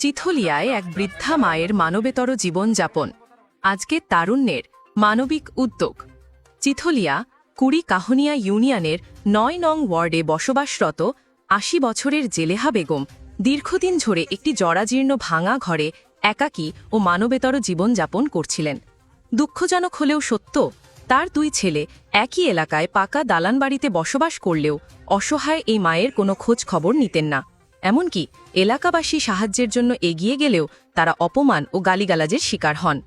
চিথলিয়ায় এক বৃদ্ধা মায়ের মানবেতর জীবনযাপন। আজকে তারুণ্যের মানবিক উদ্যোগ। চিথলিয়া, কুড়ি কাহনিয়া ইউনিয়নের নয় নং ওয়ার্ডে বসবাসরত আশি বছরের জেলেহা বেগম দীর্ঘদিন ধরে একটি জরাজীর্ণ ভাঙা ঘরে একাকী ও মানবেতর জীবনযাপন করছিলেন। দুঃখজনক হলেও সত্য, তার দুই ছেলে একই এলাকায় পাকা দালান বাড়িতে বসবাস করলেও অসহায় এই মায়ের কোনো খোঁজ খবর নিতেন না। এমনকি এলাকাবাসী সাহায্যের জন্য এগিয়ে গেলেও তারা অপমান ও গালিগালাজের শিকার হন।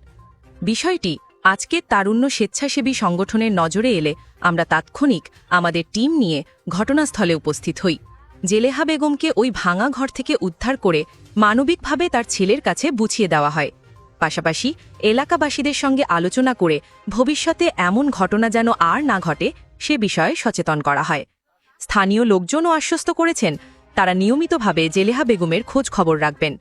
বিষয়টি আজকের তারুণ্য স্বেচ্ছাসেবী সংগঠনের নজরে এলে আমরা তাৎক্ষণিক আমাদের টিম নিয়ে ঘটনাস্থলে উপস্থিত হই। জেলেহা বেগমকে ওই ভাঙা ঘর থেকে উদ্ধার করে মানবিকভাবে তার ছেলের কাছে বুঝিয়ে দেওয়া হয়। পাশাপাশি এলাকাবাসীদের সঙ্গে আলোচনা করে ভবিষ্যতে এমন ঘটনা যেন আর না ঘটে সে বিষয়ে সচেতন করা হয়। স্থানীয় লোকজনও আশ্বস্ত করেছেন তারা নিয়মিতভাবে জেলেহা বেগমের খোঁজ খবর রাখবেন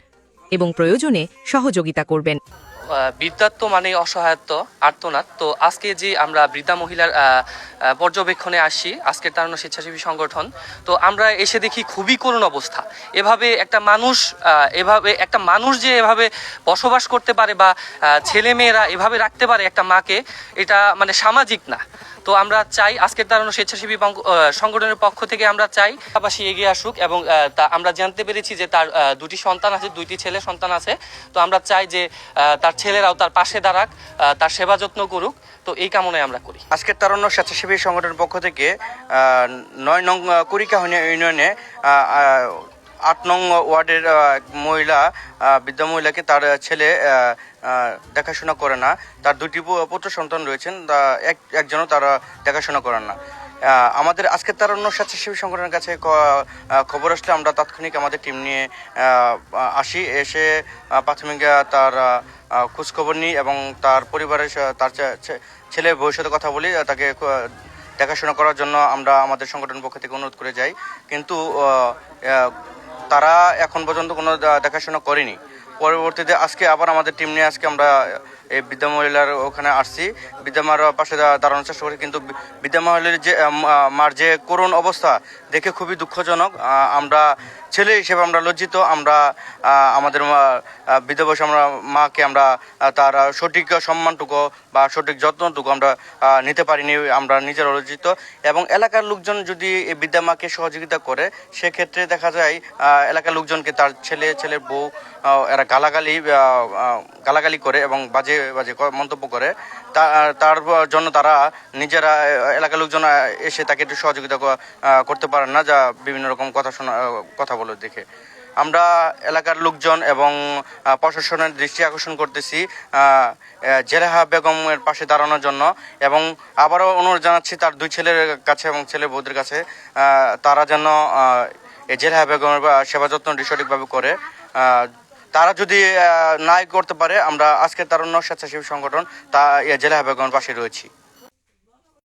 এবং প্রয়োজনে সহযোগিতা করবেন। আহ, বৃদ্ধাত্ব মানে অসহায়ত্ব আর্তনাদ। তো আজকে যে আমরা বৃদ্ধা মহিলার পর্যবেক্ষণে আসি আজকের তারুণ্য স্বেচ্ছাসেবী সংগঠন তো আমরা এসে দেখি খুবই করুণ অবস্থা। এভাবে একটা মানুষ এভাবে একটা মানুষ যে এভাবে বসবাস করতে পারে বা ছেলে মেয়েরা এভাবে রাখতে পারে একটা মাকে এটা মানে সামাজিক না। তো আমরা চাই আজকের তারুণ্য স্বেচ্ছাসেবী সংগঠনের পক্ষ থেকে আমরা চাই পাশাপাশি এগিয়ে আসুক এবং আমরা জানতে পেরেছি যে তার দুটি সন্তান আছে, দুইটি ছেলে সন্তান আছে। তো আমরা চাই যে তার ছেলেরাও তার পাশে দাঁড়াক তার সেবা যত্ন করুক। তো এই কামনায় আমরা করি। আজকের তারুণ্য স্বেচ্ছাসেবী সংগঠনের পক্ষ থেকে নয় নং কুড়িকাহনি ইউনিয়নে আট নং ওয়ার্ডের মহিলা বৃদ্ধ মহিলাকে তার ছেলে দেখাশোনা করে না। তার দুটি পুত্র সন্তান রয়েছেন এক, একজনও তারা দেখাশোনা করেন না। আমাদের আজকের তারুণ্য স্বেচ্ছাসেবী সংগঠনের কাছে খবর আসলে আমরা তাৎক্ষণিক আমাদের টিম নিয়ে আসি। এসে প্রাথমিক তার খোঁজখবর নিই এবং তার পরিবারের তার ছেলের ভবিষ্যতের কথা বলি। তাকে দেখাশোনা করার জন্য আমরা আমাদের সংগঠন পক্ষ থেকে অনুরোধ করে যাই। কিন্তু তারা এখন পর্যন্ত কোনো দেখাশোনা করেনি। পরবর্তীতে আজকে আবার আমাদের টিম নিয়ে আজকে আমরা এই বিদ্যা মহিলার ওখানে আসছি। বিদ্যা মার পাশে দাঁড়ানোর চেষ্টা করি কিন্তু বি- বিদ্যা মহিলার যে মার যে করুণ অবস্থা দেখে খুবই দুঃখজনক। আমরা ছেলে হিসেবে আমরা লজ্জিত আমরা আমাদের আহ, বয়সে আমরা মাকে আমরা তার সঠিক সম্মানটুকু বা সঠিক যত্নটুকু আমরা নিতে পারিনি আমরা নিজের লজ্জিত। এবং এলাকার লোকজন যদি এই বিদ্যা মাকে সহযোগিতা করে সেক্ষেত্রে দেখা যায় এলাকার লোকজনকে তার ছেলে ছেলের বউ এরা গালাগালি গালাগালি করে এবং বাজে বাজে মন্তব্য করে তার জন্য তারা নিজেরা এলাকার লোকজন এসে তাকে একটু সহযোগিতা করতে পারেন না, যা বিভিন্ন রকম কথা শোনা কথা বলে দেখে। আমরা এলাকার লোকজন এবং প্রশাসনের দৃষ্টি আকর্ষণ করতেছি জেলেহা বেগমের পাশে দাঁড়ানোর জন্য এবং আবারও অনুরোধ জানাচ্ছি তার দুই ছেলের কাছে এবং ছেলে বৌদের কাছে তারা যেন জেলেহা বেগমের সেবা যত্নটি সঠিকভাবে করে তারা যদি নাই করতে পারে, আমরা আজকে তারুণ্য স্বেচ্ছাসেবী সংগঠন, তা জেলা হবে পাশে রয়েছি।